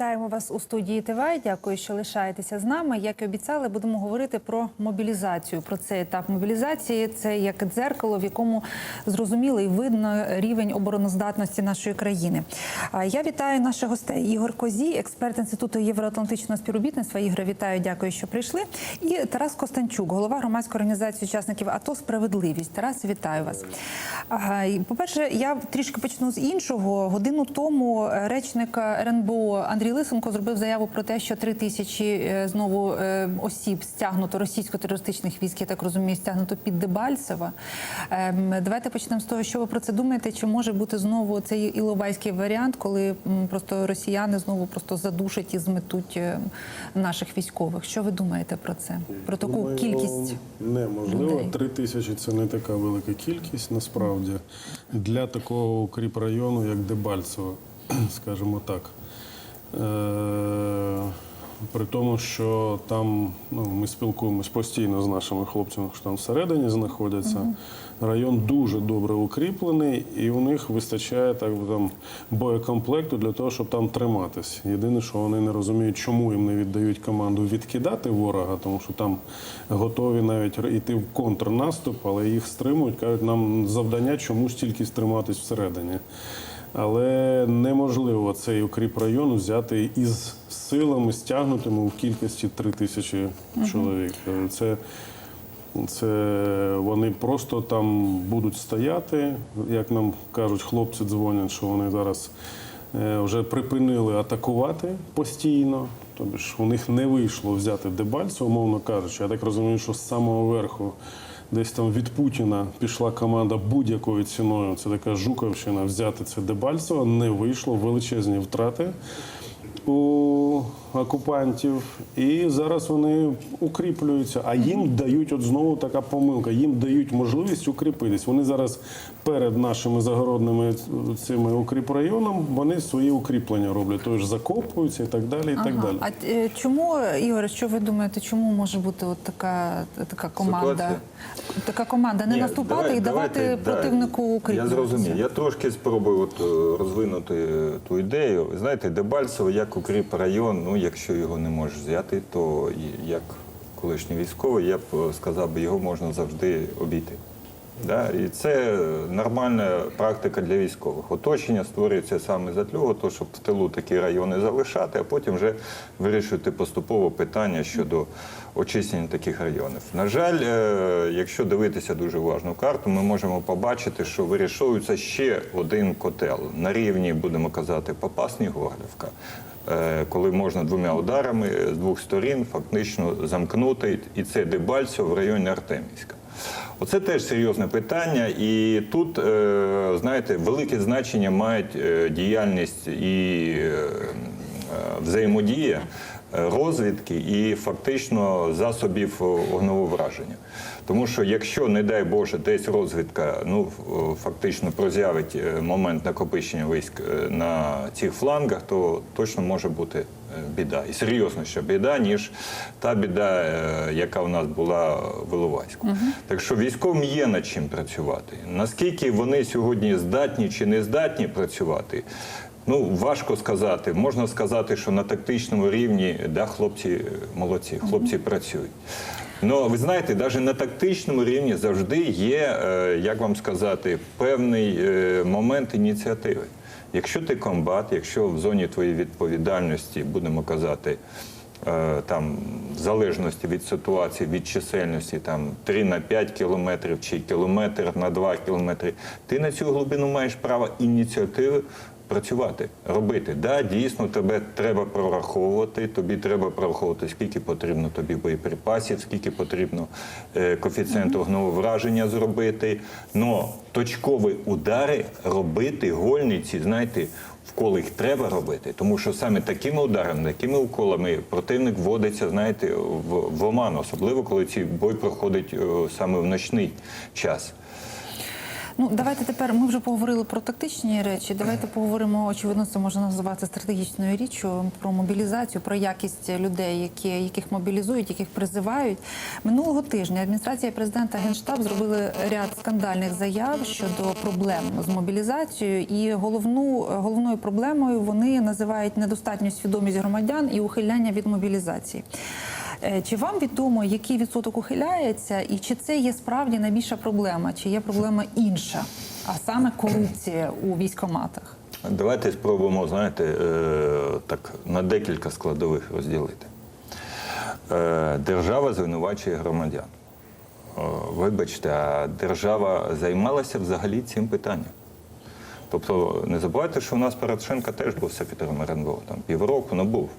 Вітаємо вас у студії ТВ. Дякую, що лишаєтеся з нами. Як і обіцяли, будемо говорити про мобілізацію. Про цей етап мобілізації це як дзеркало, в якому зрозуміло і видно рівень обороноздатності нашої країни. Я вітаю наших гостей. Ігор Козій, експерт інституту євроатлантичного співробітництва. Ігор, вітаю, дякую, що прийшли. І Тарас Костанчук, голова громадської організації учасників АТО Справедливість. Тарас, вітаю вас. По-перше, я трішки почну з іншого. Годину тому речник РНБО Андрій Лисенко зробив заяву про те, що три тисячі е, знову е, осіб стягнуто російсько-терористичних військ, я так розумію, стягнуто під Дебальцево. Ем, Давайте почнемо з того, що ви про це думаєте. Чи може бути знову цей іловайський варіант, коли просто росіяни знову просто задушать і зметуть е, наших військових? Що ви думаєте про це? Про таку Думаю, кількість? неможливо. Три тисячі це не така велика кількість насправді для такого укріп району, як Дебальцево, скажімо так. Е- при тому, що там ну, ми спілкуємось постійно з нашими хлопцями, що там всередині знаходяться. Район дуже добре укріплений, і у них вистачає так би, там боєкомплекту для того, щоб там триматись. Єдине, що вони не розуміють, чому їм не віддають команду відкидати ворога, тому що там готові навіть йти в контрнаступ, але їх стримують. кажуть, нам завдання чомусь тільки стриматись всередині. Але неможливо цей укріп району взяти із силами, стягнутими в кількості 3 тисячі чоловік. Це, це вони просто там будуть стояти. Як нам кажуть, хлопці дзвонять, що вони зараз е, вже припинили атакувати постійно. Тобто ж у них не вийшло взяти Дебальцево, умовно кажучи. Я так розумію, що з самого верху десь там від Путіна пішла команда будь-якою ціною. Це така Жуковщина взяти це Дебальцево. Не вийшло величезні втрати у окупантів, і зараз вони укріплюються. А їм дають от знову така помилка. Їм дають можливість укріпитись. Вони зараз перед нашими загородними цими укріпрайоном вони свої укріплення роблять. Тож закопуються і так далі. І так далі. А е, чому, Ігор, що ви думаєте, чому може бути от така, така команда? Ситуація? Така команда не Ні, наступати давай- і давати давайте, да, противнику Я укріплюватися? зрозумів. Я трошки спробую от, е, розвинути ту ідею. Ви знаєте, Дебальцево як укріп район, ну якщо його не можеш взяти, то як колишній військовий, я б е, сказав, би, його можна завжди обійти. Да? І це нормальна практика для військових. Оточення створюється саме для того, то, щоб в тилу такі райони залишати, а потім вже вирішувати поступово питання щодо очищення таких районів. На жаль, е, якщо дивитися дуже уважну карту, ми можемо побачити, що вирішується ще один котел на рівні, будемо казати, Попасні Горлівка. Е, Коли можна двома ударами з двох сторін фактично замкнути і це Дебальцево в районі Артемівська. Оце теж серйозне питання, і тут, е, знаєте, велике значення мають е, діяльність і взаємодія розвідки і фактично засобів е, враження. Тому що якщо, не дай Боже, десь розвідка ну, фактично прозявить е, момент накопичення військ е, на цих флангах, то точно може бути е, біда. І серйозніша біда, ніж та біда, е, яка у нас була в Іловайську. Так що військовим є над чим працювати. Наскільки вони сьогодні здатні чи не здатні працювати, ну важко сказати. Можна сказати, що на тактичному рівні да, хлопці е, молодці, хлопці працюють. Ну, ви знаєте, навіть на тактичному рівні завжди є, е, як вам сказати, певний е, момент ініціативи. Якщо ти комбат, якщо в зоні твоєї відповідальності, будемо казати, там, в залежності від ситуації, від чисельності, там 3 на 5 кілометрів чи кілометр на 2 кілометри, ти на цю глибину маєш право ініціативи працювати, робити. Да, дійсно, тебе треба прораховувати. Тобі треба прораховувати, скільки потрібно тобі боєприпасів, скільки потрібно е, коефіцієнту огневого враження зробити. Но точкові удари робити, гольниці, знаєте, вколи їх треба робити, тому що саме такими ударами, такими уколами противник вводиться, знаєте, в, в оману, особливо коли цей бой проходить е, саме в ночний час. Ну давайте тепер. Ми вже поговорили про тактичні речі. Давайте поговоримо. Очевидно, це можна називати стратегічною річчю про мобілізацію, про якість людей, які яких мобілізують, яких призивають. Минулого тижня адміністрація президента Генштаб зробили ряд скандальних заяв щодо проблем з мобілізацією. І головну головною проблемою вони називають недостатню свідомість громадян і ухиляння від мобілізації. Е, Чи вам відомо, який відсоток ухиляється, і чи це є справді найбільша проблема, чи є проблема інша, а саме корупція у військоматах? Давайте спробуємо, знаєте, е, так на декілька складових розділити. Е, Держава звинувачує громадян. Вибачте, а держава займалася взагалі цим питанням. Тобто не забувайте, що у нас Порошенко теж був секретарем РНБО, там півроку не був.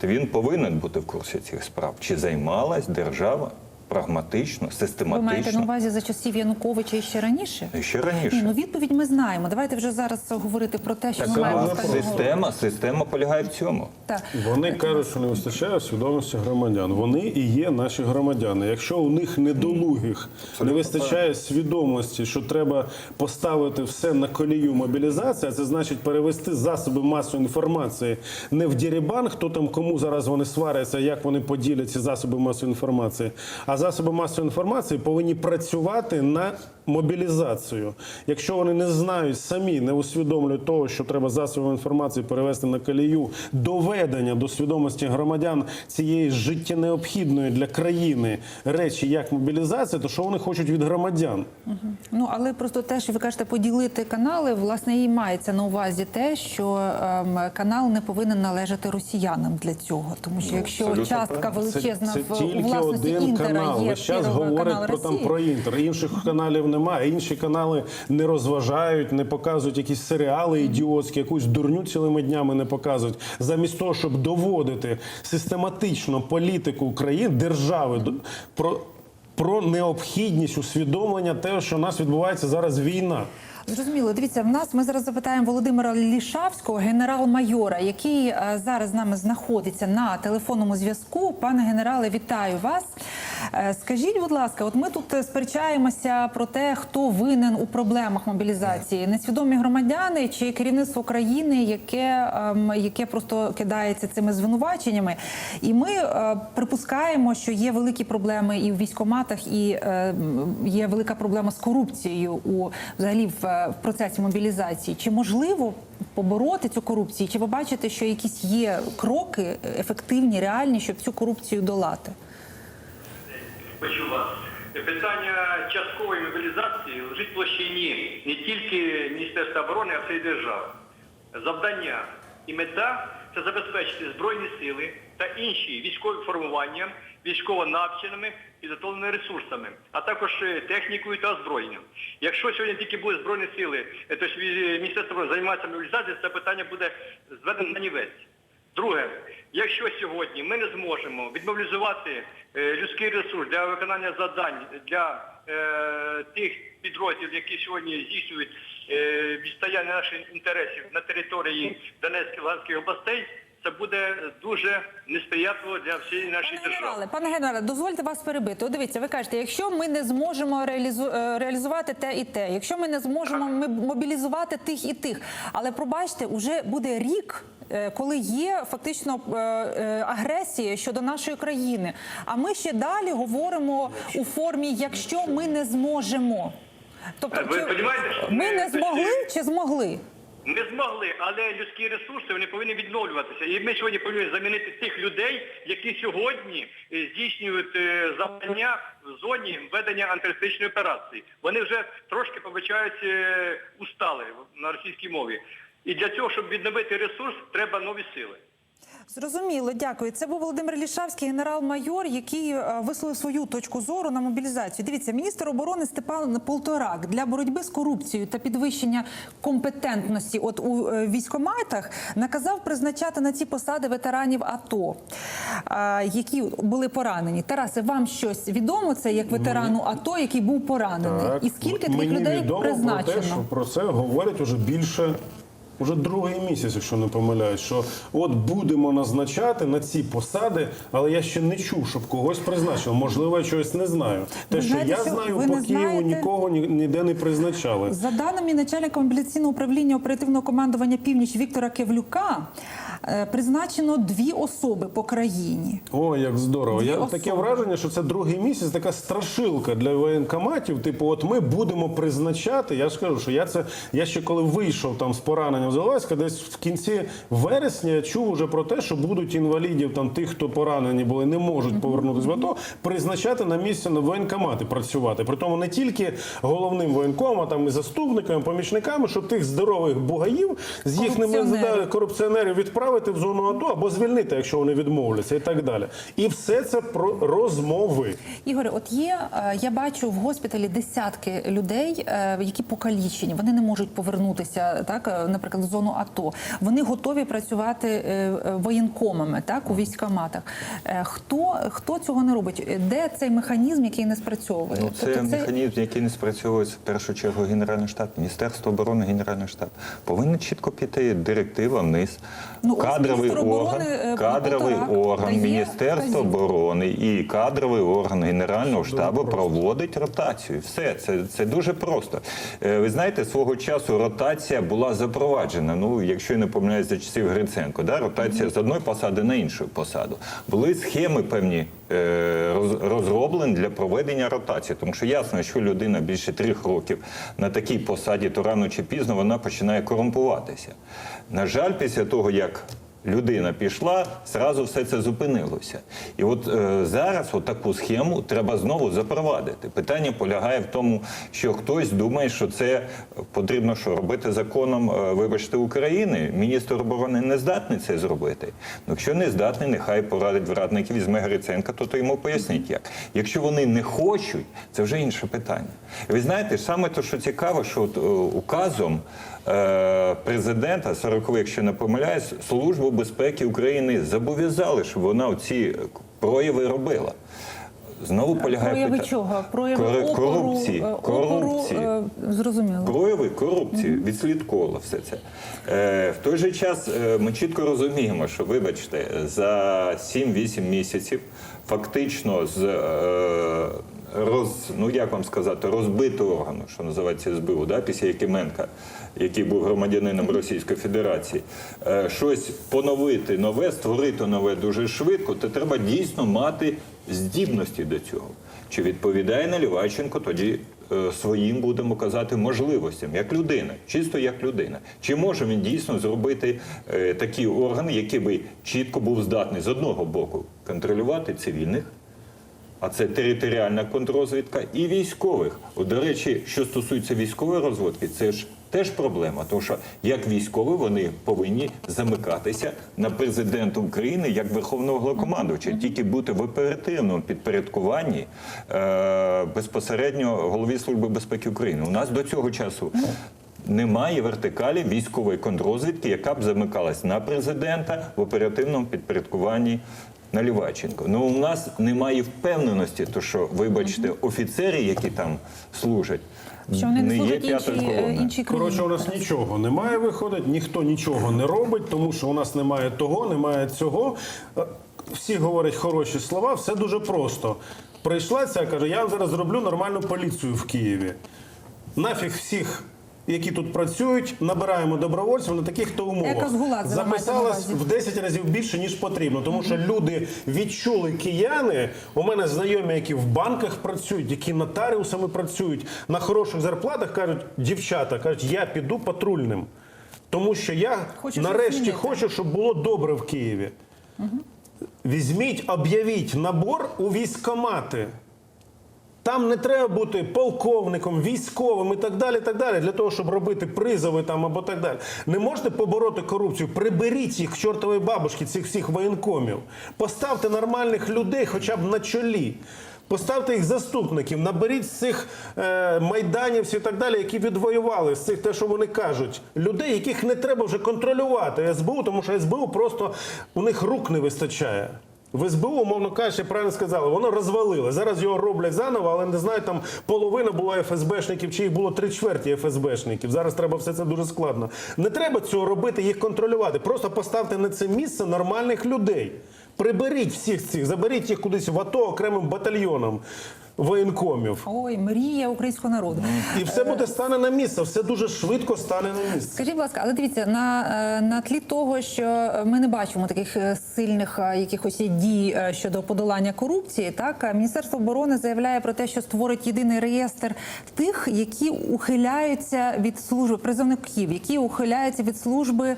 Тобто він повинен бути в курсі цих справ. Чи займалась держава прагматично, Ви маєте на увазі за часів Януковича і ще раніше? І ще Ні, раніше. ну відповідь ми знаємо. Давайте вже зараз говорити про те, що Так, ми маємо система, система полягає в цьому. Так. Вони кажуть, що не вистачає свідомості громадян. Вони і є наші громадяни. Якщо у них недолугих не вистачає свідомості, що треба поставити все на колію мобілізації, а це значить перевести засоби масової інформації не в дірібан, хто там кому зараз вони сваряться, як вони поділять ці засоби масової інформації. А засоби масової інформації повинні працювати на мобілізацію. Якщо вони не знають самі, не усвідомлюють того, що треба засоби інформації перевести на колію доведення до свідомості громадян цієї життєнеобхідної для країни речі, як мобілізація, то що вони хочуть від громадян? Ну але просто те, що ви кажете, поділити канали, власне, і мається на увазі те, що ем, канал не повинен належати росіянам для цього, тому що якщо абсолютно частка величезна це, в це у тільки власності один інтера канал. є Весь час Первый канал про там про інтер. Інших каналів немає. Інші канали не розважають, не показують якісь серіали ідіотські, якусь дурню цілими днями не показують. Замість того, щоб доводити систематично політику країн держави про. Про необхідність усвідомлення того, що у нас відбувається зараз війна. Зрозуміло, дивіться, в нас ми зараз запитаємо Володимира Лішавського, генерал-майора, який е, зараз з нами знаходиться на телефонному зв'язку. Пане генерале, вітаю вас. Е, Скажіть, будь ласка, от ми тут сперечаємося про те, хто винен у проблемах мобілізації: несвідомі громадяни чи керівництво країни, яке, ем, яке просто кидається цими звинуваченнями. І ми е, припускаємо, що є великі проблеми і в військоматах, і є велика проблема з корупцією у взагалі в, в процесі мобілізації. Чи можливо побороти цю корупцію? Чи ви бачите, що якісь є кроки ефективні, реальні, щоб цю корупцію долати? Хочу вас. Питання часткової мобілізації лежить в площині не тільки Міністерства оборони, а всієї держави. Завдання і мета це забезпечити збройні сили та інші військові формування військово навченими підготовленими ресурсами, а також е, технікою та озброєнням. Якщо сьогодні тільки будуть збройні сили, е, тобто е, Міністерство займається мобілізацією, це питання буде зведено на нівець. Друге, якщо сьогодні ми не зможемо відмобілізувати людський ресурс для виконання завдань для е, тих підрозділів, які сьогодні здійснюють відстояння наших інтересів на території Донецької Луганської областей, це буде дуже несприятливо для всієї нашої Пане держави. генерале, пане генерале, дозвольте вас перебити. От дивіться, ви кажете, якщо ми не зможемо реалізу... е, реалізувати те і те, якщо ми не зможемо ми- мобілізувати тих і тих, але пробачте, уже буде рік. е, Коли є фактично е, е, агресія щодо нашої країни, а ми ще далі говоримо у формі, якщо ми не зможемо, тобто Ви чи розумієте, ми не змогли чи змогли? Не змогли, але людські ресурси вони повинні відновлюватися. І ми сьогодні повинні замінити тих людей, які сьогодні е, здійснюють е, завдання в зоні ведення антитерористичної операції. Вони вже трошки побачають е, устали на російській мові. І для цього, щоб відновити ресурс, треба нові сили. Зрозуміло, дякую. Це був Володимир Лішавський, генерал-майор, який е, висловив свою точку зору на мобілізацію. Дивіться, міністр оборони Степан Полторак для боротьби з корупцією та підвищення компетентності от у е, військоматах наказав призначати на ці посади ветеранів АТО, е, які були поранені. Тарасе, вам щось відомо це як ветерану АТО, який був поранений? І скільки таких людей відомо призначено? про те, що про це говорять уже більше Уже другий місяць, якщо не помиляюсь, що от будемо назначати на ці посади, але я ще не чув, щоб когось призначили. Можливо, я чогось не знаю. Те, Ви що знаєте, я що знаю, по Києву знаєте? нікого ні- ніде не призначали. За даними начальника мобіляційного управління оперативного командування Північ Віктора Кевлюка, призначено дві особи по країні. О, як здорово. Дві Я особи. таке враження, що це другий місяць, така страшилка для воєнкоматів. Типу, от ми будемо призначати. Я ж кажу, що я це я ще коли вийшов там з пораненням з Іловайська, десь в кінці вересня я чув уже про те, що будуть інвалідів, там тих, хто поранені були, не можуть повернутися в АТО, призначати на місце на воєнкомати працювати. Притому не тільки головним воєнкомом, а там і заступниками, помічниками, щоб тих здорових бугаїв з їхніми Корупціонерів. корупціонерів відправити в зону АТО або звільнити, якщо вони відмовляться, і так далі. І все це про розмови. Ігоре, от є, е, я бачу в госпіталі десятки людей, е, які покалічені, вони не можуть повернутися, так, е, наприклад, в зону АТО. Вони готові працювати воєнкомами, так, у військоматах. Хто, хто цього не робить? Де цей механізм, який не спрацьовує? Ну, це Тобто механізм, який не спрацьовує в першу чергу Генеральний штаб, Міністерство оборони, Генеральний штаб. Повинна чітко піти директива вниз. Ну, кадровий орган, е, кадровий орган Міністерства оборони і кадровий орган Генерального штабу проводить ротацію. Все, це, це дуже просто. Е, Ви знаєте, свого часу ротація була запроваджена. Ну, якщо я не помиляюсь за часів Гриценко, да? ротація з одної посади на іншу посаду. Були схеми певні е, розроблені для проведення ротації. Тому що ясно, що людина більше трьох років на такій посаді, то рано чи пізно вона починає корумпуватися. На жаль, після того, як людина пішла, зразу все це зупинилося. І от е, зараз от таку схему треба знову запровадити. Питання полягає в тому, що хтось думає, що це потрібно що робити законом, е, вибачте, України. Міністр оборони не здатний це зробити. Ну, якщо не здатний, нехай порадить в радників візьме Гриценка, то, то йому поясніть як. Якщо вони не хочуть, це вже інше питання. Ви знаєте, саме те, що цікаво, що от, е, указом президента 40 якщо не помиляюсь, Службу безпеки України зобов'язали, щоб вона ці прояви робила. Знову полягає прояви питання. чого? Прояви Кор- опору, корупції. е, опору, корупції. е, зрозуміло. Прояви корупції відслідковувало все це. Е, в той же час е, ми чітко розуміємо, що, вибачте, за 7-8 місяців фактично з е, роз, ну як вам сказати, розбитого органу, що називається СБУ, да, після Якименка, який був громадянином Російської Федерації, е, щось поновити нове, створити нове дуже швидко, то треба дійсно мати здібності до цього. Чи відповідає Наливайченко тоді е, своїм будемо казати можливостям як людина, чисто як людина? Чи може він дійсно зробити е, такий орган, який би чітко був здатний з одного боку контролювати цивільних? А це територіальна контррозвідка і військових. От, до речі, що стосується військової розвідки, це ж теж проблема. Тому що як військові вони повинні замикатися на президента України як верховного головнокомандувача, тільки бути в оперативному підпорядкуванні е, безпосередньо голові служби безпеки України. У нас до цього часу. Немає вертикалі військової контррозвідки, яка б замикалась на президента в оперативному підпорядкуванні Наліваченко. Ну у нас немає впевненості, то що, вибачте, офіцери, які там служать, Що вони не служать е, колоною. іншій. Коротше, у нас нічого немає виходить, ніхто нічого не робить, тому що у нас немає того, немає цього. Е, Всі говорять хороші слова, все дуже просто. Прийшла ця, каже, я зараз зроблю нормальну поліцію в Києві. Нафіг всіх. Які тут працюють, набираємо добровольців на таких то умовах. Записалось в 10 разів більше, ніж потрібно. Тому що люди відчули кияни. У мене знайомі, які в банках працюють, які нотаріусами працюють на хороших зарплатах, кажуть, дівчата, кажуть, я піду патрульним. Тому що я Хочу нарешті змінити. хочу, щоб було добре в Києві. Візьміть, об'явіть набор у військкомати. Там не треба бути полковником, військовим і так далі, так далі, для того, щоб робити призови там або так далі. Не можете побороти корупцію, приберіть їх чортової бабушки, цих всіх воєнкомів. Поставте нормальних людей хоча б на чолі. Поставте їх заступників, наберіть цих е, майданівців і так далі, які відвоювали з цих те, що вони кажуть, людей, яких не треба вже контролювати СБУ, тому що СБУ просто у них рук не вистачає. В СБУ, умовно кажучи, правильно сказали, воно розвалило. Зараз його роблять заново, але не знаю, там половина була ФСБшників, чи їх було три чверті ФСБшників. Зараз треба все це дуже складно. Не треба цього робити, їх контролювати. Просто поставте на це місце нормальних людей. Приберіть всіх цих, заберіть їх кудись в АТО окремим батальйоном воєнкомів. Ой, мрія українського народу. І все буде стане на місце, все дуже швидко стане на місце. Скажіть, будь ласка, але дивіться на, е, на тлі того, що ми не бачимо таких е, сильних е, якихось дій е, щодо подолання корупції. Так е, міністерство оборони заявляє про те, що створить єдиний реєстр тих, які ухиляються від служби призовників, які ухиляються від служби е,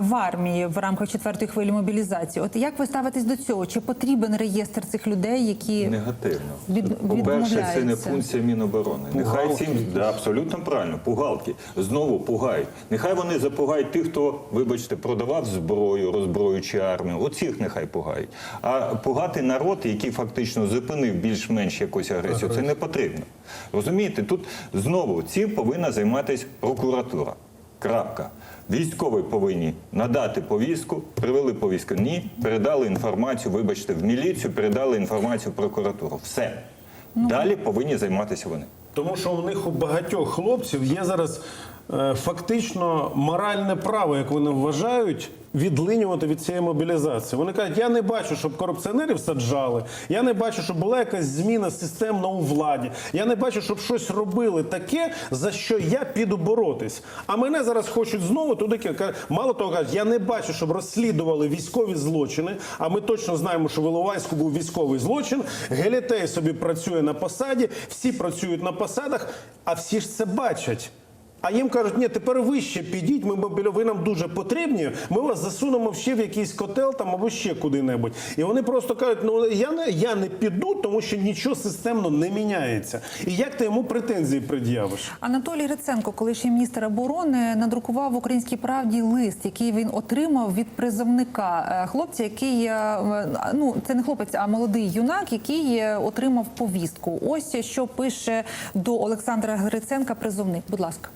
в армії в рамках четвертої хвилі мобілізації. От як ви ставитесь до цього? Чи потрібен реєстр цих людей, які Негативно. від, По-перше, це не функція Міноборони. Нехай цим да, абсолютно правильно, пугалки знову пугають. Нехай вони запугають тих, хто, вибачте, продавав зброю, роззброюючи армію. Оцих нехай пугають. А пугати народ, який фактично зупинив більш-менш якусь агресію, це не потрібно. Розумієте, тут знову цим повинна займатися прокуратура. Крапка. Військові повинні надати повістку, привели повістку. Ні, передали інформацію, вибачте, в міліцію, передали інформацію в прокуратуру. Все. Далі повинні займатися вони. Тому що у них у багатьох хлопців є зараз фактично моральне право, як вони вважають, відлинювати від цієї мобілізації. Вони кажуть, я не бачу, щоб корупціонерів саджали, я не бачу, щоб була якась зміна системна у владі. Я не бачу, щоб щось робили таке, за що я піду боротись. А мене зараз хочуть знову туди Мало того, кажуть, я не бачу, щоб розслідували військові злочини. А ми точно знаємо, що в Іловайську був військовий злочин. Гелітей собі працює на посаді, всі працюють на посадах, а всі ж це бачать. А їм кажуть, ні, тепер ви ще підіть, ми ви нам дуже потрібні. Ми вас засунемо ще в якийсь котел там або ще куди-небудь. І вони просто кажуть, ну я не я не піду, тому що нічого системно не міняється. І як ти йому претензії пред'явиш? Анатолій Гриценко, колишній міністр оборони, надрукував в українській правді лист, який він отримав від призовника Е, хлопця, який е, ну це не хлопець, а молодий юнак, який е, отримав повістку. Ось що пише до Олександра Гриценка призовник. Будь ласка.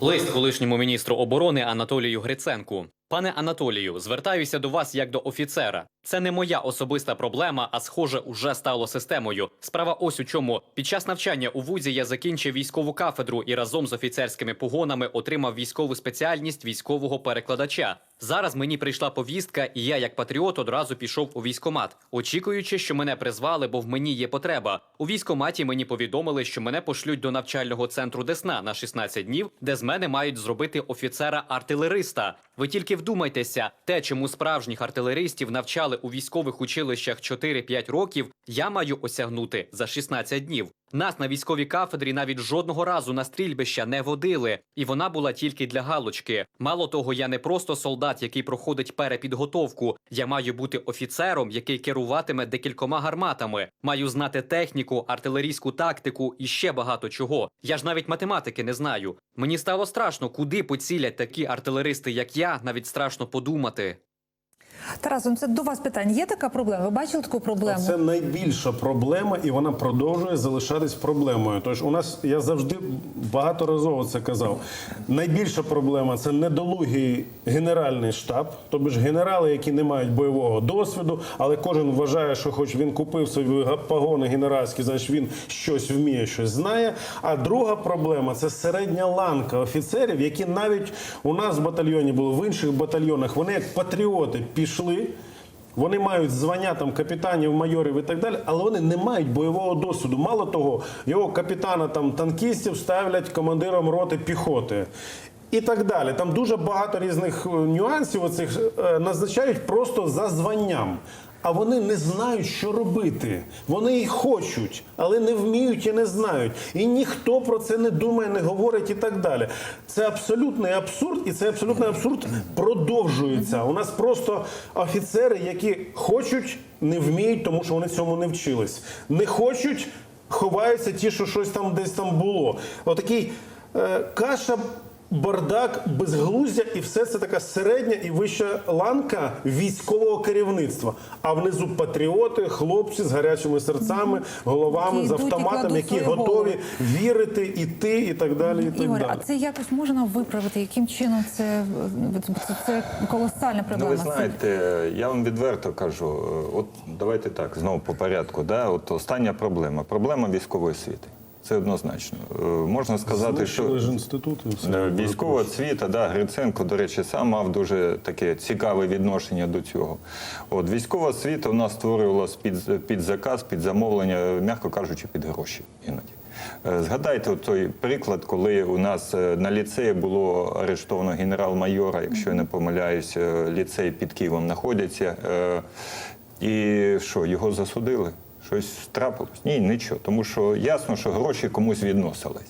Лист колишньому міністру оборони Анатолію Гриценку. Пане Анатолію, звертаюся до вас як до офіцера. Це не моя особиста проблема, а схоже, уже стало системою. Справа ось у чому. Під час навчання у вузі я закінчив військову кафедру і разом з офіцерськими погонами отримав військову спеціальність військового перекладача. Зараз мені прийшла повістка, і я, як патріот, одразу пішов у військомат, очікуючи, що мене призвали, бо в мені є потреба. У військоматі мені повідомили, що мене пошлють до навчального центру Десна на 16 днів, де з мене мають зробити офіцера-артилериста. Ви тільки вдумайтеся, те, чому справжніх артилеристів навчали у військових училищах 4-5 років, я маю осягнути за 16 днів. Нас на військовій кафедрі навіть жодного разу на стрільбища не водили, і вона була тільки для галочки. Мало того, я не просто солдат, який проходить перепідготовку. Я маю бути офіцером, який керуватиме декількома гарматами. Маю знати техніку, артилерійську тактику і ще багато чого. Я ж навіть математики не знаю. Мені стало страшно, куди поцілять такі артилеристи, як я, навіть страшно подумати. Тарас, ну, це до вас питання. Є така проблема? Ви бачили таку проблему? Це найбільша проблема, і вона продовжує залишатись проблемою. Тож у нас я завжди багаторазово це казав. Найбільша проблема це недолугий генеральний штаб, тобто ж генерали, які не мають бойового досвіду, але кожен вважає, що хоч він купив собі погони генеральські, значить він щось вміє, щось знає. А друга проблема це середня ланка офіцерів, які навіть у нас в батальйоні були в інших батальйонах. Вони як патріоти пішли. Вони мають звання там капітанів, майорів і так далі, але вони не мають бойового досвіду. Мало того, його капітана там танкістів ставлять командиром роти піхоти. І так далі. Там дуже багато різних е, нюансів оцих е, назначають просто за званням. А вони не знають, що робити. Вони і хочуть, але не вміють і не знають. І ніхто про це не думає, не говорить і так далі. Це абсолютний абсурд, і цей абсолютний абсурд продовжується. У нас просто офіцери, які хочуть, не вміють, тому що вони цьому не вчились. Не хочуть, ховаються ті, що щось там десь там було. Отакий е, каша бардак, безглуздя, і все це така середня і вища ланка військового керівництва. А внизу патріоти, хлопці з гарячими серцями, головами, Які з йдуть і автоматами, кладуть які свої готові голови. вірити, іти і так далі. І так Ігор, далі. а це якось можна виправити? Яким чином це, це, це колосальна Ну, проблема? ви знаєте, я вам відверто кажу, е, от давайте так, знову по порядку. Да? От остання проблема. Проблема військової освіти. Це однозначно. Е, Можна сказати, що Знищили ж інститути. і все. Е, Військова освіта, да, Гриценко, до речі, сам мав дуже таке цікаве відношення до цього. От військова освіта у нас створювалась під, під заказ, під замовлення, м'яко кажучи, під гроші іноді. Е, Згадайте той приклад, коли у нас е, на ліцеї було арештовано генерал-майора, якщо я не помиляюсь, е, ліцей під Києвом знаходиться. Е, І що, його засудили? Щось трапилось? Ні, нічого. Тому що ясно, що гроші комусь відносились.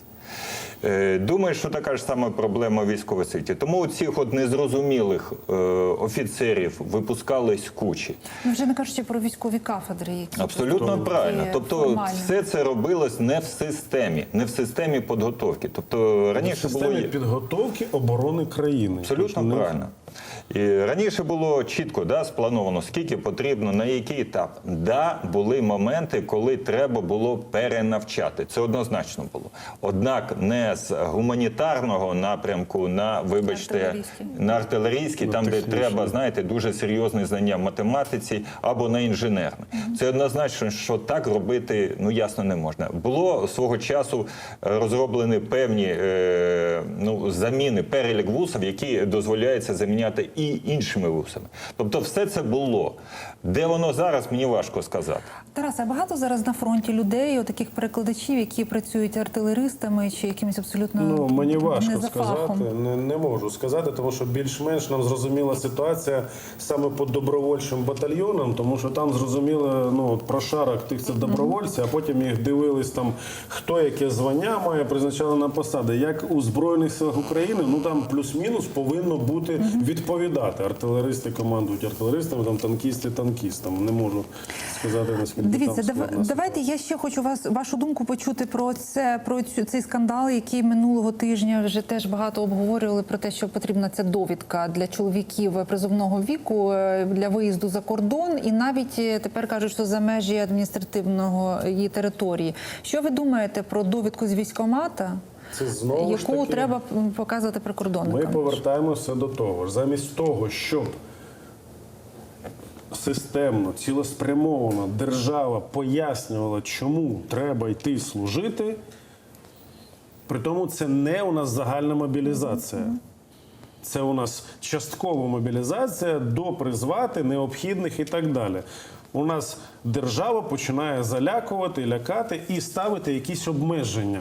Е, Думаю, що така ж сама проблема в військовій освіті. Тому у цих от незрозумілих е, офіцерів випускались кучі. Ну, вже не кажучи про військові кафедри, які Абсолютно правильно. Тобто, формально. все це робилось не в системі, не в системі підготовки. Тобто В раніше було системі підготовки оборони країни. Абсолютно Тобто не- правильно. І раніше було чітко да, сплановано, скільки потрібно, на який етап. Да, були моменти, коли треба було перенавчати. Це однозначно було. Однак не з гуманітарного напрямку на, вибачте, Артилерійський. на артилерійський, там, де треба, знаєте, дуже серйозні знання в математиці або на інженерне. Це однозначно, що так робити ну ясно не можна. Було свого часу е, розроблені певні е, ну, заміни, перелік вузів, які дозволяється заміняти і іншими вусами. Тобто, все це було. Де воно зараз, мені важко сказати. Тарас, а багато зараз на фронті людей, таких перекладачів, які працюють артилеристами чи якимось абсолютно Ну, мені не важко за сказати, не, не можу сказати, тому що більш-менш нам зрозуміла ситуація саме по добровольчим батальйонам, тому що там зрозуміло ну, от про шарок тих це добровольці, а потім їх дивились там, хто яке звання має, призначали на посади. Як у Збройних силах України, ну там плюс-мінус повинно бути відповідати. Артилеристи командують артилеристами, там танкісти танкістами. Не можу сказати наскільки Дивіться, дав- давайте я ще хочу вас вашу думку почути про це про цю цей скандал, який минулого тижня вже теж багато обговорювали про те, що потрібна ця довідка для чоловіків призовного віку е, для виїзду за кордон, і навіть е, тепер кажуть, що за межі адміністративного її території. Що ви думаєте про довідку з військомата, Це знову ж яку таки- треба показувати прикордонникам? Ми повертаємося до того. Замість того, щоб системно, цілеспрямовано держава пояснювала, чому треба йти служити. При тому це не у нас загальна мобілізація. Це у нас часткова мобілізація до призвати необхідних і так далі. У нас держава починає залякувати, лякати і ставити якісь обмеження.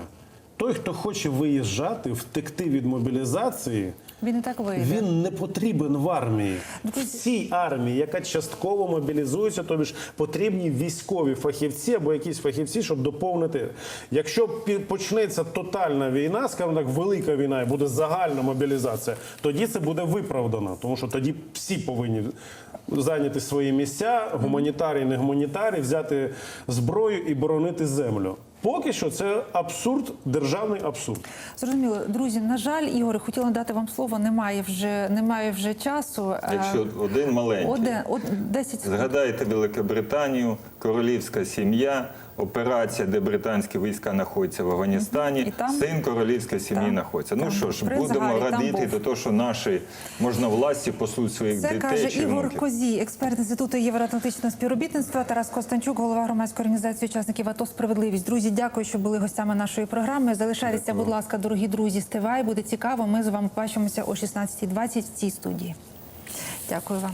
Той, хто хоче виїжджати, втекти від мобілізації, Він і так вийде. він не потрібен в армії. В цій армії, яка частково мобілізується, тобі ж потрібні військові фахівці або якісь фахівці, щоб доповнити. Якщо почнеться тотальна війна, скажімо так, велика війна і буде загальна мобілізація, тоді це буде виправдано, тому що тоді всі повинні зайняти свої місця, гуманітарій, не гуманітарій, взяти зброю і боронити землю. Поки що це абсурд, державний абсурд. Зрозуміло, друзі. На жаль, Ігоре, хотіла дати вам слово. Немає вже немає вже часу. Е, Якщо один маленький. Один, од, 10 секунд. Згадайте Великобританію, королівська сім'я, операція, де британські війська знаходяться в Афганістані, І там- син королівської сім'ї знаходиться. Ну що ж, принц будемо там радіти був. до того, що наші можновладці пасуть своїх Це дітей каже чи Ігор внуків. Козій, експерт інституту євроатлантичного співробітництва. Тарас Костанчук, голова громадської організації учасників АТО Справедливість. Друзі, дякую, що були гостями нашої програми. Залишайтеся, будь ласка, дорогі друзі. Стивай, буде цікаво. Ми з вами бачимося о 16.20 в цій студії. Дякую вам.